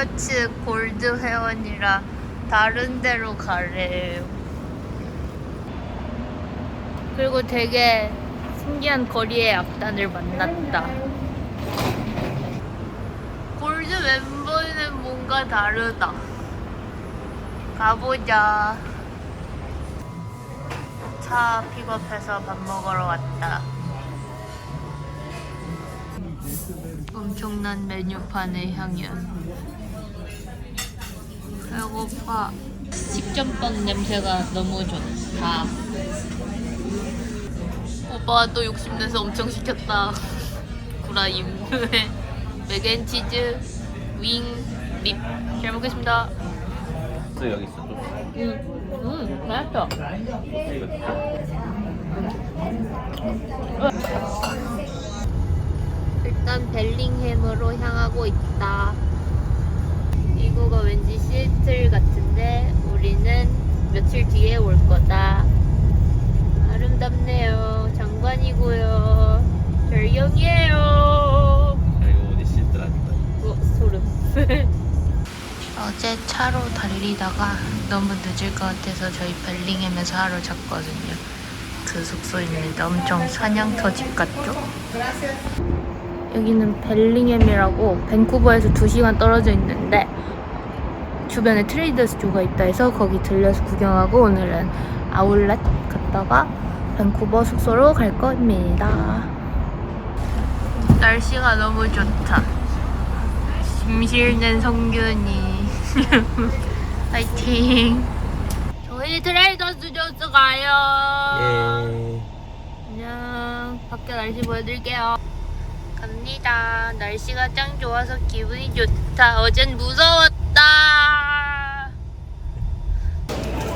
헐츠 골드 회원이라 다른 데로 가래요. 그리고 되게 신기한 거리의 악단을 만났다. 골드 멤버는 뭔가 다르다. 가보자. 차 픽업해서 밥 먹으러 왔다. 엄청난 메뉴판의 향연. 배고파. 식전빵 냄새가 너무 좋다. 오빠 또 욕심내서 엄청 시켰다. 구라임. 맥앤치즈, 윙, 립. 잘 먹겠습니다. 또 여기 있어. 음, 음, 맛있어. 일단 벨링햄으로 향하고 있다. 이거가 왠지 시애틀 같은데 우리는 며칠 뒤에 올 거다. 아름답네요. 장관이고요. 별영이에요. 그리고 어디 시드라니까. 어, 소름. 어제 차로 달리다가 너무 늦을 것 같아서 저희 벨링햄에서 하루 잤거든요. 그 숙소입니다. 엄청 사냥터 집 같죠? 여기는 벨링햄이라고 밴쿠버에서 2시간 떨어져 있는데 주변에 트레이더스 조가 있다 해서 거기 들려서 구경하고 오늘은 아울렛 갔다가 밴쿠버 숙소로 갈 겁니다. 날씨가 너무 좋다. 심실는 성균이. 파이팅! 저희 트레이더스 조스 가요. 예. 안녕. 밖에 날씨 보여드릴게요. 갑니다. 날씨가 짱 좋아서 기분이 좋다. 어젠 무서웠다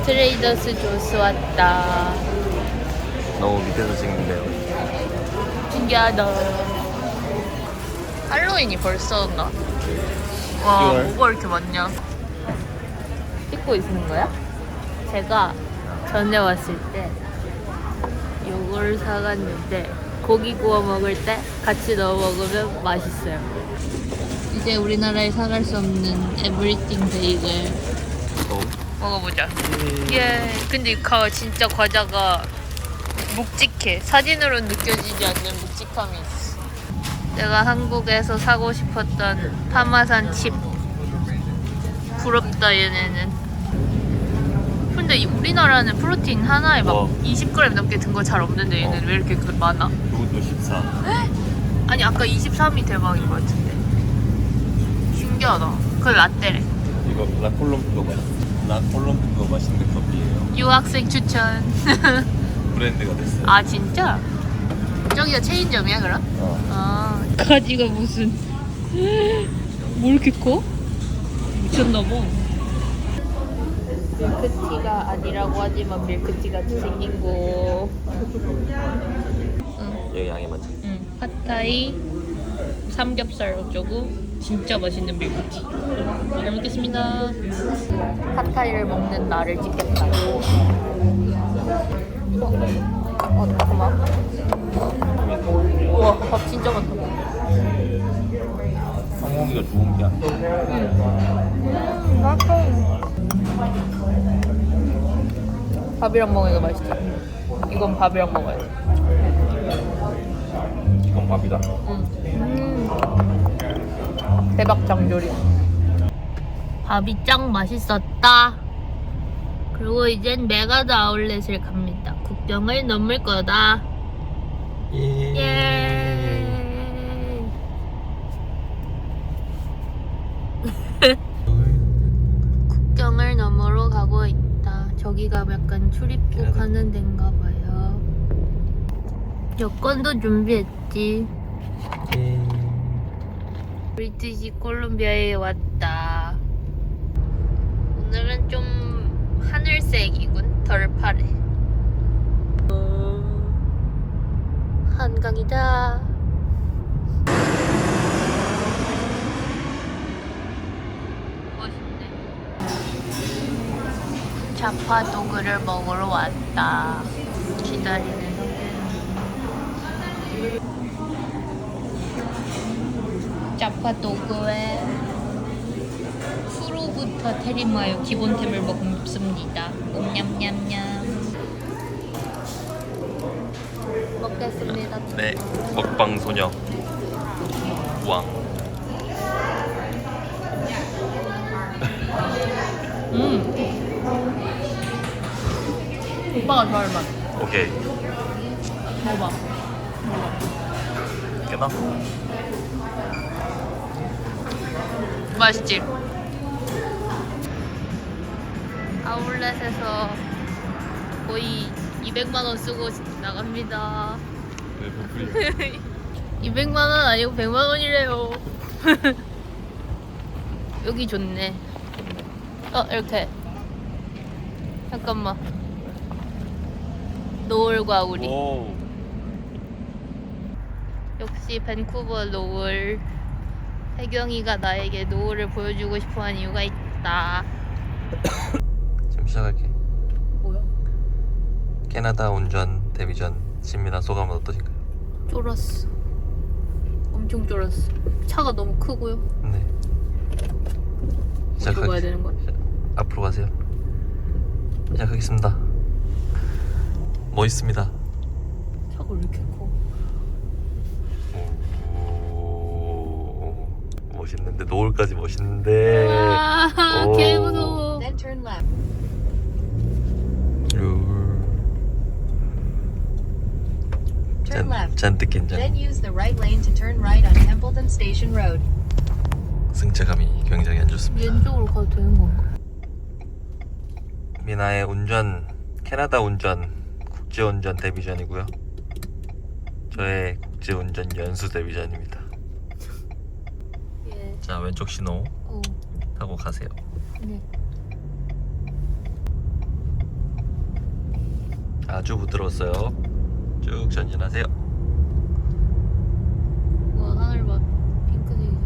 트레이더스 조스 왔다 너무 밑에서 찍는데요. 신기하다 할로윈이 벌써 온다 와 10월. 뭐가 이렇게 많냐 찍고 있는 거야? 제가 전에 왔을 때 요걸 사갔는데 고기 구워 먹을 때 같이 넣어 먹으면 맛있어요 이제 우리나라에 사갈 수 없는 에브리띵 베이글 먹어보자 예 근데 이 가, 진짜 과자가 묵직해 사진으로 느껴지지 않는 묵직함이 있어 내가 한국에서 사고 싶었던 파마산 칩 부럽다 얘네는 근데 이 우리나라는 프로틴 하나에 막 어. 20g 넘게 든 거 잘 없는데 얘는 어. 왜 이렇게 그- 많아? 이것도 14. 아니 아까 23이 대박인 것 같은데 신기하다 그 라떼래 이거 라콜롬프가 맛. 라콜롬프가 맛있는 커피예요. 유학생 추천 브랜드가 됐어요. 아 진짜? 저기가 체인점이야 그럼? 어. 아 가지가 무슨 뭐 이렇게 커? 미쳤나 봐 밀크티가 아니라고 하지만 밀크티 같이 생긴 거 응, 여기 양이 많죠. 응. 팟타이 삼겹살 어쩌고 진짜 맛있는 밀크티 잘 먹겠습니다 팟타이를 먹는 나를 찍겠다 어, 잠깐만 우와 밥 진짜 많다 성공기가 좋은 게 아니야. 음, 맛있어. 밥이랑 먹으니까 맛있다. 이건 밥이랑 먹어야 돼. 이건 밥이다. 음. 대박 장조림. 밥이 짱 맛있었다. 그리고 이젠 메가드 아울렛을 갑니다. 국경을 넘을 거다. 예. 예. 국경을 넘으러 가고 있다. 저기가 약간 출입국 하는 데인가 봐요. 여권도 준비했지. 예. 브리티시 콜롬비아에 왔다. 오늘은 좀 하늘색이군. 덜 파래. 한강이다. 멋있네. 자파도그를 먹으러 왔다. 기다리는 자파도그에 후루부터 테리마요 기본템을 먹습니다. 옴냠냠냠. 먹겠습니다. 네, 먹방 소녀 왕. 음. 오빠가 좋아할 맛. 오케이. 먹어봐. 깨나? 맛있지? 아울렛에서 거의 200만 원 쓰고 나갑니다. 왜 부풀이? 200만 원 아니고 100만 원이래요. 여기 좋네. 어 이렇게 잠깐만. 노을과 우리. 오. 역시 밴쿠버 노을. 혜경이가 나에게 노을을 보여주고 싶어한 이유가 있다. 지금 시작할게. 뭐야? 캐나다 운전 데뷔 전 신민아 소감은 어떠신가요? 쫄았어. 엄청 쫄았어. 차가 너무 크고요. 네. 어디로 가야 되는 거야? 앞으로 가세요. 시작하겠습니다. 멋있습니다. 차가 왜 이렇게 멋있는데 노을까지 멋있는데. 아, 오. 개 무서워. Then turn left. Turn left. 잔뜩 긴장. Then use the right lane to turn right on Templeton Station Road. 승차감이 굉장히 안 좋습니다. 왼쪽으로 가도 되는 건가? 미나의 운전 캐나다 운전 국제 운전 데뷔 전이고요. 저의 국제 운전 연수 데뷔 전입니다. 예. 자 왼쪽 신호 어. 타고 가세요. 네. 아주 부드러웠어요. 쭉 전진하세요. 와 하늘 봐. 핑크색이.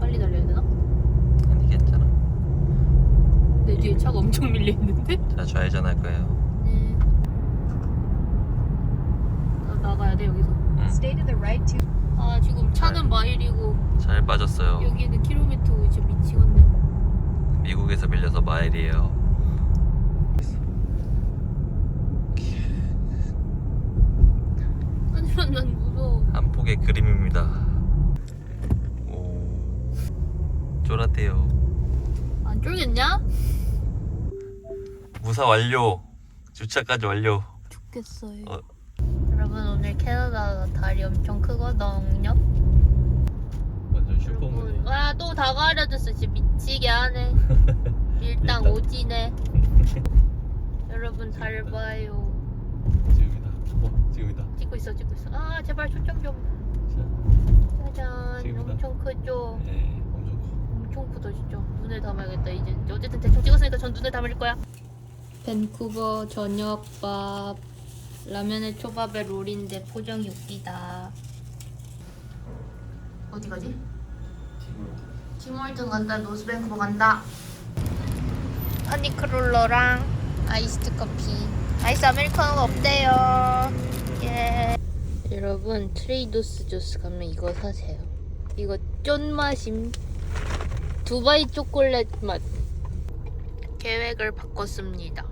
빨리 달려야 되나? 아니 괜찮아. 내 뒤에 차가 엄청 밀려 있는데? 자 좌회전 할 거예요. 네. 나 나가야 돼 여기서. 응. Stay to the right to 아 지금 차는 마일이고 잘 빠졌어요. 여기는 킬로미터고 진짜 미치겠네. 미국에서 밀려서 마일이에요. 하지만 난 무서워. 한 폭의 그림입니다. 오 쫄았대요. 안 쫄겠냐? 무사 완료. 주차까지 완료. 좋겠어요. 어. 여러분 오늘 캐나다 달이 엄청 크거든요. 완전 아또 다 가려졌어 진짜 미치게 하네. 일단. 오지네. 여러분 잘 봐요. 지금이다. 어, 지금이다. 찍고 있어 찍고 있어. 아 제발 초점 좀. 자, 짜잔 지금이다. 엄청 크죠. 네, 엄청 커. 엄청 크다 진짜. 눈에 담아야겠다 이제. 어쨌든 대충 찍었으니까 전 눈에 담을 거야. 밴쿠버 저녁밥 라면에 초밥에 롤인데 포장이 웃기다. 어디 가지? 티몰튼 간다. 노스뱅크버 간다. 파니크롤러랑 아이스트 커피. 아이스 아메리카노가 없대요. 예. 여러분 트레이더스 조스 가면 이거 사세요. 이거 쫀 맛임. 두바이 초콜릿 맛. 계획을 바꿨습니다.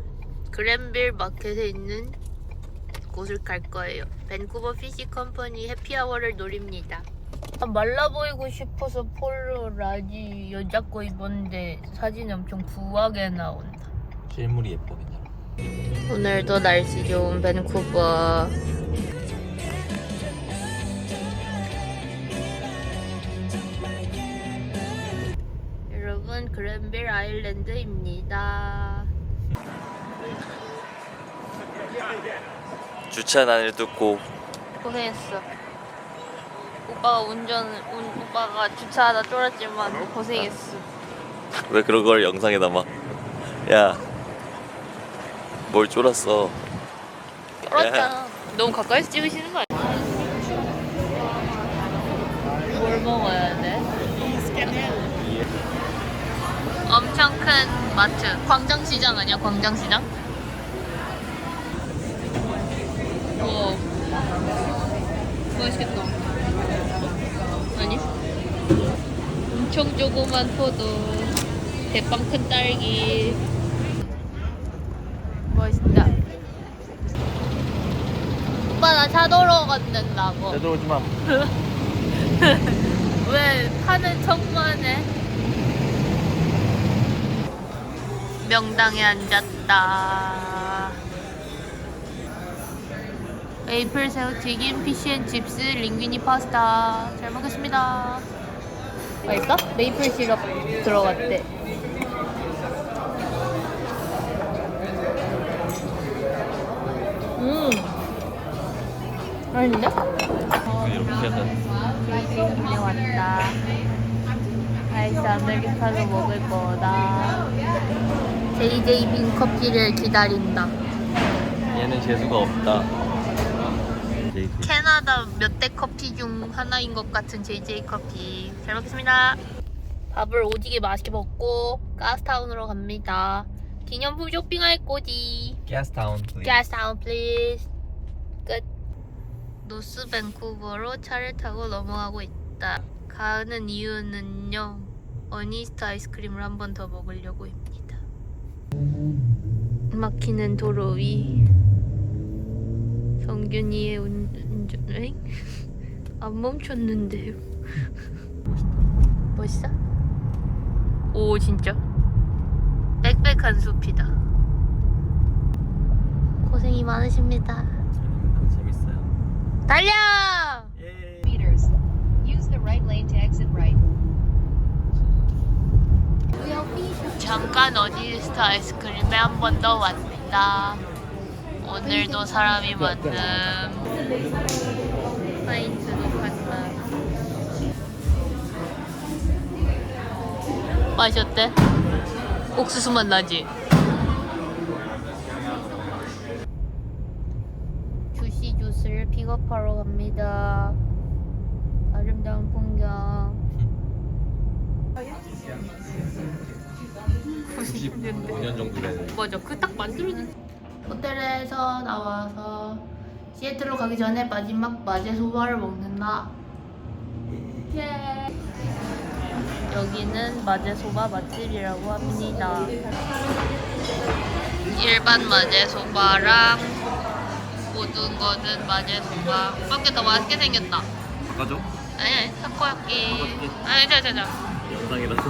그랜빌 마켓에 있는 곳을 갈 거예요. 밴쿠버 피시 컴퍼니 해피아워를 노립니다. 아, 말라 보이고 싶어서 폴로 라지 여자 거 입었는데 사진이 엄청 부하게 나온다. 실물이 예뻐 괜찮아. 오늘도 날씨 좋은 밴쿠버. 여러분 그랜빌 아일랜드입니다. 주차 난을 뚫고 고생했어. 오빠가 운전, 운, 오빠가 주차하다 쫄았지만 고생했어. 왜 그런 걸 영상에 담아? 야, 뭘 쫄았어? 그렇다. 너무 가까이서 찍으시는 거 아니야? 뭘 먹어야 돼? 엄청 큰 마트. 광장시장 아니야? 광장시장? 와. 맛있겠다. 아니? 엄청 조그만 포도. 대빵 큰 딸기. 멋있다. 오빠 나 차도로 건넨다고. 들어오지 마. 왜 하는 척만 해? 명당에 앉았다. 메이플 새우 튀김, 피시앤칩스, 링귀니 파스타. 잘 먹겠습니다. 맛있어? 메이플 시럽 들어갔대. 음. 맛있는데? 이렇게 해서 왔다. 아이스 아메리카노 먹을 거다. JJ빈 커피를 기다린다. 얘는 재수가 없다. 캐나다 몇 대 커피 중 하나인 것 같은 JJ 커피. 잘 먹겠습니다. 밥을 오지게 맛있게 먹고 가스타운으로 갑니다. 기념품 쇼핑할 거지. 가스타운. 가스타운 플리즈. 끝. 노스 밴쿠버로 차를 타고 넘어가고 있다. 가는 이유는요. 어니스트 아이스크림을 한 번 더 먹으려고입니다. 막히는 도로 위 성균이의 운- 운전 엥? 안 멈췄는데요. 멋있어? 오 진짜 빽빽한 숲이다. 고생이 많으십니다. 재밌어요. 달려! 예. Meters. Use the right lane to exit right. 잠깐 어니스트 아이스크림에 한 번 더 왔다. 오늘도 사람이 많음. 파인트도 갔다. 맛이 어때? 옥수수 맛 나지? 주시 주스를 픽업하러 갑니다. 아름다운 풍경. 95년 정도 되는. 맞아 그 딱 만들어진 호텔에서 나와서 시애틀로 가기 전에 마지막 마제 소바를 먹는다. 예. 여기는 마제 소바 맛집이라고 합니다. 일반 마제 소바랑 모든 거는 마제 소바. 오빠께 더 맛있게 생겼다. 바꿔줘? 아니 아니 타코야끼 아니 자자자 영상이라서.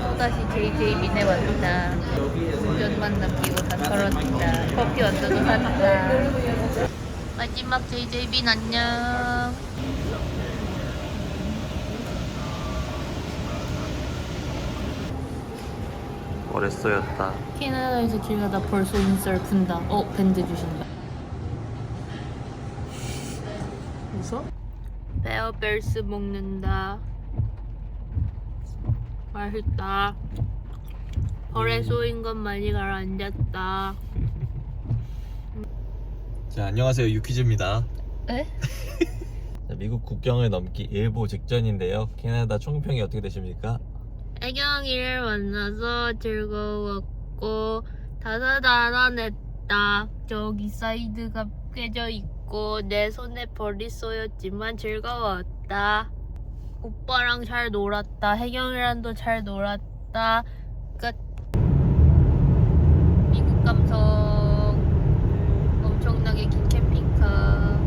또다시 JJ민에 왔다. 운전만 남기고 다 털었다. 커피 완전도 샀다. 마지막 JJ민 안녕. 오래 쏘였다. 캐나다에서 길 가다 벌써 인썰 푼다. 어, 밴드 주신다. 웃어? 베어벨스 먹는다. 맛있다. 벌에 쏘인 것 많이 가라앉았다. 자 안녕하세요 유퀴즈입니다. 에? 자, 미국 국경을 넘기 일부 직전인데요. 캐나다 총평이 어떻게 되십니까? 애경이를 만나서 즐거웠고 다사다난했다. 저기 사이드가 깨져 있고 내 손에 벌이 쏘였지만 즐거웠다. 오빠랑 잘 놀았다. 혜경이랑도 잘 놀았다. 끝. 미국 감성 엄청나게 긴 캠핑카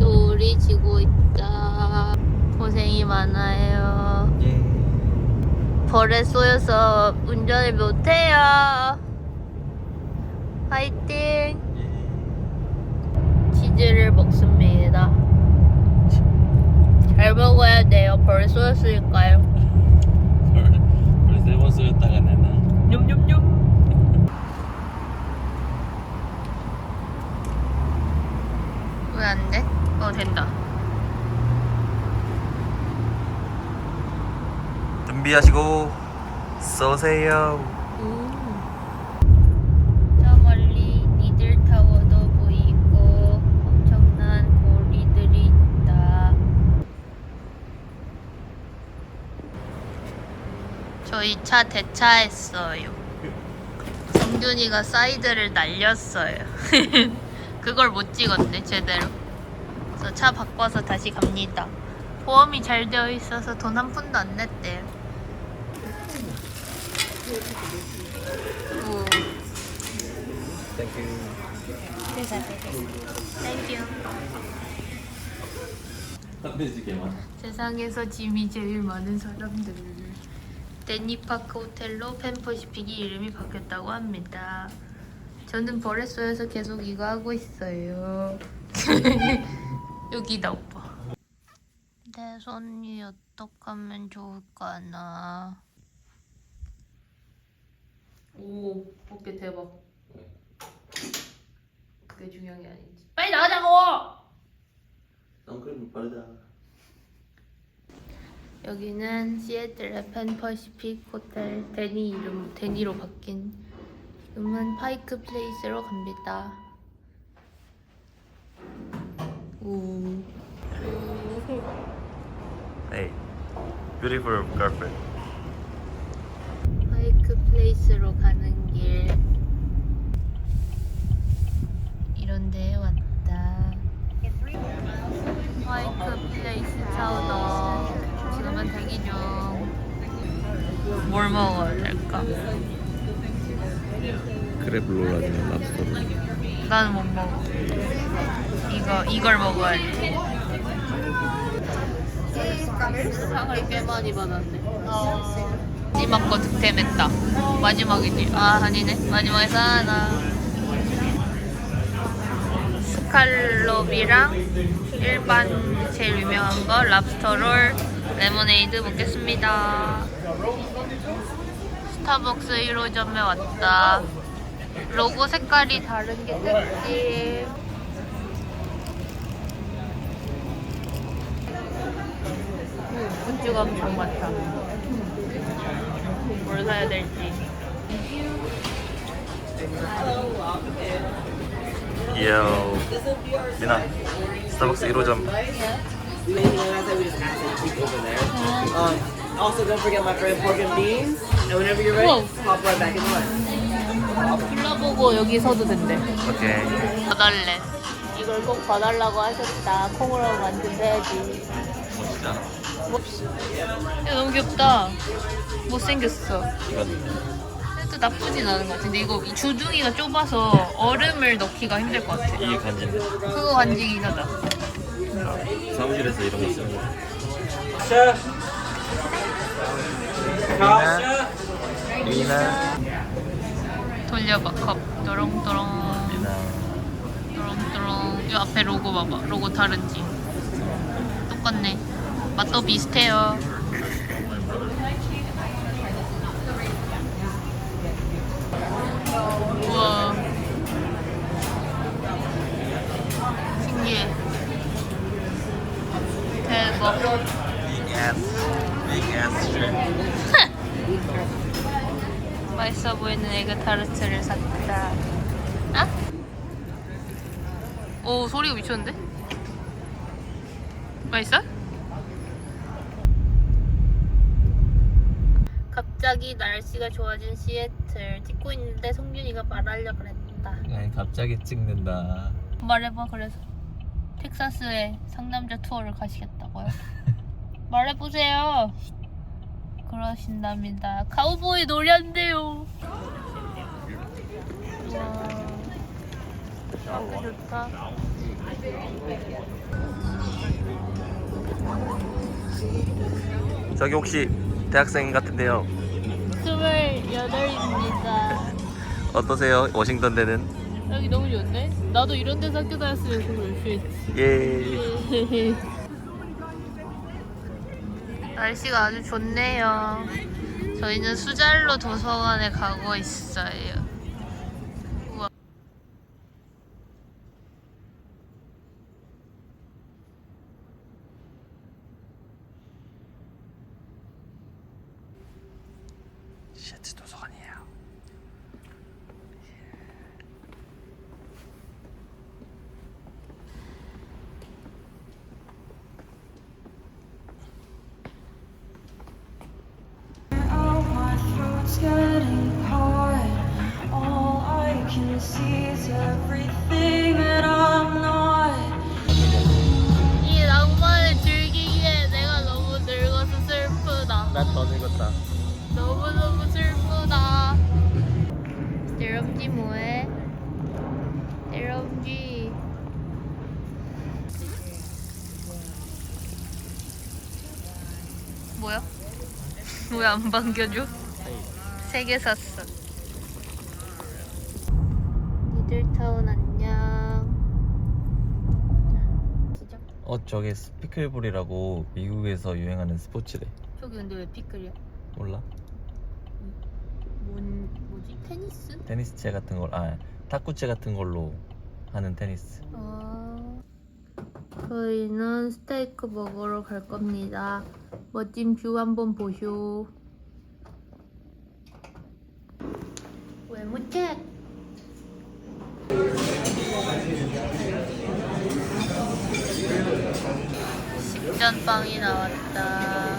노을이 지고 있다. 고생이 많아요. 예. 벌에 쏘여서 운전을 못해요. 화이팅! 치즈를 먹습니다. 잘 먹어야 돼요. 벌에 쏘였으니까요. 세번 쏘였다가 내나. 냠냠냠. 왜안 돼? 어 된다. 준비하시고 쏘세요. 차 대차했어요. 정준이가 사이드를 날렸어요. 그걸 못 찍었네 제대로. 그래서 차 바꿔서 다시 갑니다. 보험이 잘 되어 있어서 돈 한 푼도 안 냈대요. 오. 땡큐. 세상에서 짐이 제일 많은 사람들. 데니파크 호텔로 펜퍼시픽이 이름이 바뀌었다고 합니다. 저는 버레소에서 계속 이거 하고 있어요. 여기다 오빠. 내 손이 어떡하면 좋을까나. 오, 어깨 대박. 그게 중요한 게 아니지. 빨리 나가자고! 선크림 바르자. 여기는 시애틀의 펜퍼시픽 호텔 데니 이름 데니로 바뀐 지금은 파이크 플레이스로 갑니다. 오. Hey, beautiful girlfriend. 파이크 플레이스로 가는 길 이런 데에 왔다. 파이크 플레이스 차우더 뭘 먹어야 될까? 크랩 롤 아니면 랍스터 롤. 나는 못 먹어. 이거 이걸 먹어야지. 상을 꽤 많이 받았네. 마지막 거 득템했다. 마지막이지. 아 아니네. 마지막에 하나. 스칼롭이랑 일반 제일 유명한 거 랍스터 롤 레모네이드 먹겠습니다. 스타벅스 1호점에 왔다. 로고 색깔이 다른 게 특징. 오, 굿즈가 엄청 많다. 뭘 사야 될지. Yo. 미나. 스타벅스 1호점. Maybe when I said we just ask and keep over there. Um, also, don't forget my friend pork and beans. Whenever you're ready, hop right back in line. 불러보고 여기 서도 된대. 오케이. 봐달래. 이걸 꼭 봐달라고 하셨다. 콩으로 만드셔야지. 멋있잖아. 야, 너무 귀엽다. 못생겼어. 이건 또 나쁘진 않은 것 같은데 이거 이 주둥이가 좁아서 얼음을 넣기가 힘들 것 같아. 이게 간지인데. 그거 간지긴 하다. 사무실에서 이런 거 쓰는 거. 미나. 미나. 돌려봐 컵. 또롱또롱. 미나. 또롱또롱. 이 앞에 로고 봐봐. 로고 다른지. 똑같네. 맛도 비슷해요. 우와. 신기해. 대박. Big ass. Big ass shirt. 맛있어 보이는 에그 타르트를 샀다. 아? 오 소리가 미쳤는데? 맛있어? 갑자기 날씨가 좋아진 시애틀 찍고 있는데 성균이가 말하려 그랬다. 아니 갑자기 찍는다. 말해봐 그래서 텍사스에 상남자 투어를 가시겠다고요? 말해보세요. 그러신답니다. 카우보이 노래한대요. 우와. 아, 좋다. 저기 혹시 대학생 같은데요. 스물여덟입니다. 어떠세요? 워싱턴 대는? 여기 너무 좋은데? 나도 이런 데서 학교 다녔으면 공부 열심히 했지. 예. 날씨가 아주 좋네요. 저희는 수잘로 도서관에 가고 있어요. 시애틀 도서관이 뭐야? 왜 안 반겨줘? 세 개 샀어. 미들타운 안녕. 시작. 어 저게 스피클볼이라고 미국에서 유행하는 스포츠래. 저기 근데 왜 피클이야? 몰라? 뭔 뭐지? 테니스? 테니스채 같은 걸, 아 탁구채 같은 걸로 하는 테니스. 어... 저희는 스테이크 먹으러 갈 겁니다. 멋진 뷰 한번 보쇼. 외모책. 식전빵이 나왔다.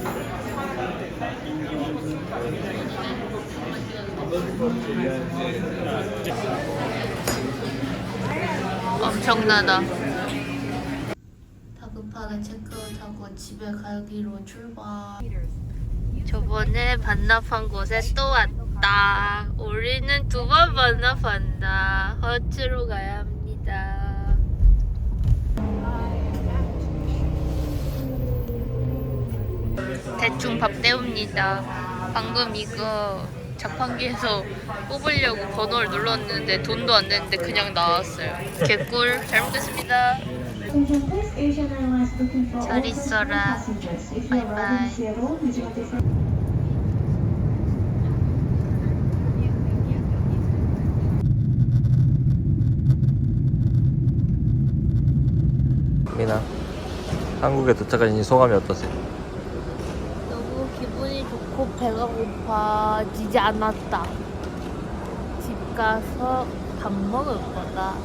엄청나다. 다급하게 체크아웃하고 집에 가기로 출발. 저번에 반납한 곳에 또 왔다. 우리는 두 번 반납한다. 허츠로 가야 합니다. 대충 밥 때웁니다. 방금 이거 자판기에서 뽑으려고 번호를 눌렀는데 돈도 안 냈는데 그냥 나왔어요. 개꿀. 잘 먹겠습니다. 잘 있어라. 바이바이. 미나, 한국에 도착하신 소감이 어떠세요? 배가 고파지지 않았다. 집 가서 밥 먹을 거다.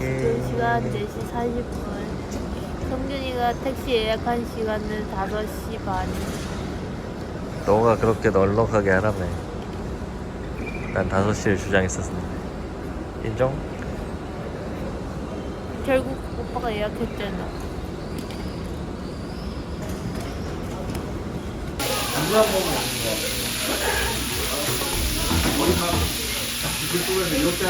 지금 시간 4시 40분. 성준이가 택시 예약한 시간은 5시 반. 너가 그렇게 널널하게 하라며. 난 5시를 주장했었는데. 인정? 결국 오빠가 예약했잖아. 물한 모금 먹는 거. 머리카락 이렇게 이렇게